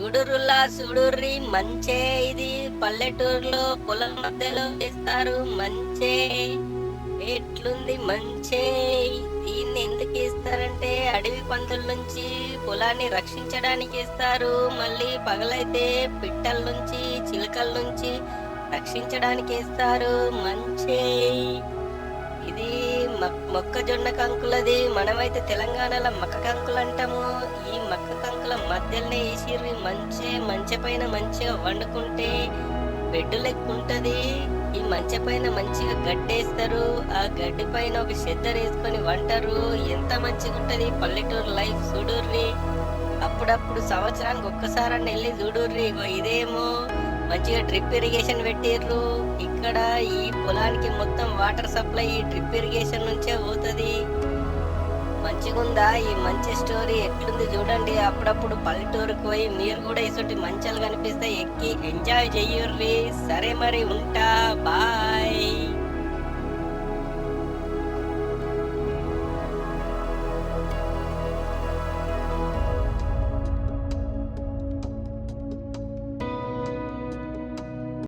చూడురులా చూడుర్రి మంచే ఇది. పల్లెటూరులో పొలం మధ్యలో ఇస్తారు మంచే. ఎట్లుంది మంచే? దీన్ని ఎందుకు ఇస్తారంటే అడవి పందుల నుంచి పొలాన్ని రక్షించడానికి ఇస్తారు. మళ్ళీ పగలైతే పిట్టల నుంచి చిలుకల నుంచి రక్షించడానికి ఇస్తారు. మంచే. ఇది మొక్కజొన్న కంకులది. మనమైతే తెలంగాణలో మక్క కంకులు అంటాము. ఈ మక్క కంకు మధ్యలోనే వేసిర్రు మంచి మంచి పైన మంచిగా వండుకుంటే బెడ్ లెక్కుంటది. ఈ మంచి పైన మంచిగా గడ్డేస్తారు ఆ గడ్డి పైన ఒక షెద్దర్ వేసుకొని వంటారు. ఎంత మంచిగా ఉంటది పల్లెటూరు లైఫ్ చూడుర్రి. అప్పుడప్పుడు సంవత్సరానికి ఒక్కసారని వెళ్ళి చూడుర్రి ఇగో ఇదేమో మంచిగా డ్రిప్ ఇరిగేషన్ పెట్టిర్రు. ఇక్కడ ఈ పొలానికి మొత్తం వాటర్ సప్లై ఈ డ్రిప్ ఇరిగేషన్ నుంచే పోతుంది. మంచిగుందా? ఈ మంచి స్టోరీ ఎట్లుంది చూడండి. అప్పుడప్పుడు పల్లెటూరుకు పోయి మీరు కూడా ఇటువంటి మంచాలు కనిపిస్తే ఎక్కి ఎంజాయ్ చెయ్యుర్రి సరే మరి ఉంటా. బాయ్.